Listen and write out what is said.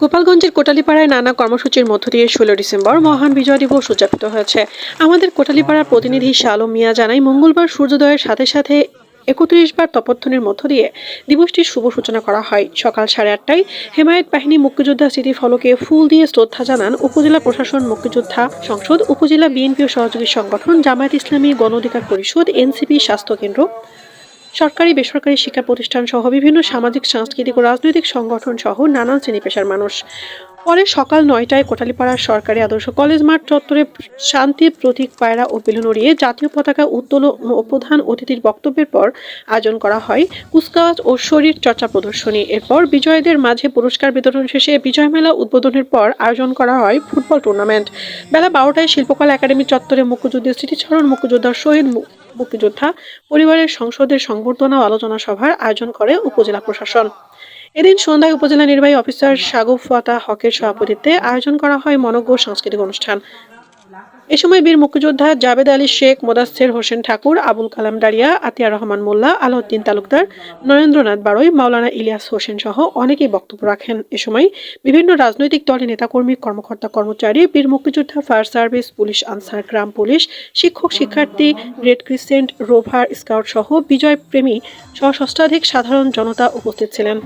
গোপালগঞ্জের কোটালীপাড়ায় নানা কর্মসূচির মধ্য দিয়ে ষোলো ডিসেম্বর মহান বিজয় দিবস উদযাপিত হয়েছে। আমাদের কোটালীপাড়ার প্রতিনিধি শালম মিয়া জানাই মঙ্গলবার সূর্যোদয়ের সাথে সাথে একত্রিশ বার তপধ্বনির মধ্য দিয়ে দিবসটির শুভ সূচনা করা হয়। সকাল সাড়ে আটটায় হেমায়েত বাহিনী মুক্তিযোদ্ধা স্মৃতি ফলকে ফুল দিয়ে শ্রদ্ধা জানান উপজেলা প্রশাসন, মুক্তিযোদ্ধা সংসদ, উপজেলা বিএনপি সহযোগী সংগঠন, জামায়াত ইসলামী গণ অধিকার পরিষদ, এনসিপি স্বাস্থ্য কেন্দ্র। সরকারি, বেসরকারি শিক্ষা প্রতিষ্ঠান সহ বিভিন্ন সামাজিক, সাংস্কৃতিক ও রাজনৈতিক সংগঠন সহ নানান শ্রেণি পেশার মানুষ। পরে সকাল নয়টায় কোটালীপাড়ার সরকারি আদর্শ কলেজ মাঠ চত্বরে শান্তির প্রতীক পায়রা ও বেলুন উড়িয়ে জাতীয় পতাকা উত্তোলন ও প্রধান অতিথির বক্তব্যের পর আয়োজন করা হয় কুচকাওয়াজ ও শরীর চর্চা প্রদর্শনী। এরপর বিজয়ীদের মাঝে পুরস্কার বিতরণ শেষে বিজয় মেলা উদ্বোধনের পর আয়োজন করা হয় ফুটবল টুর্নামেন্ট। বেলা বারোটায় শিল্পকলা একাডেমি চত্বরে মুক্তিযুদ্ধের স্মৃতিচারণ মুক্তিযোদ্ধার শহীদ মুক্তিযোদ্ধা পরিবারের সংসদের সংবর্ধনা ও আলোচনা সভার আয়োজন করে উপজেলা প্রশাসন। এদিন সন্ধ্যায় উপজেলা নির্বাহী অফিসার সাগু ফাতা হকের সভাপতিত্বে আয়োজন করা হয় মনজ্ঞ সাংস্কৃতিক অনুষ্ঠান। এ সময় বীর মুক্তিযোদ্ধা জাবেদ আলী শেখ, মোদাচ্ছের হোসেন ঠাকুর, আবুল কালাম ডারিয়া আতিয়া রহমান মোল্লা, আলাউদ্দিন তালুকদার, নরেন্দ্রনাথ বারৈ মাওলানা ইলিয়াস হোসেন সহ অনেকেই বক্তব্য রাখেন। এ সময় বিভিন্ন রাজনৈতিক দলের নেতাকর্মী, কর্মকর্তা, কর্মচারী, বীর মুক্তিযোদ্ধা, ফায়ার সার্ভিস, পুলিশ, আনসার, গ্রাম পুলিশ, শিক্ষক, শিক্ষার্থী রেড ক্রিসেন্ট, রোভার, স্কাউট সহ বিজয় প্রেমী সহ ষষ্ঠাধিক সাধারণ জনতা উপস্থিত ছিলেন।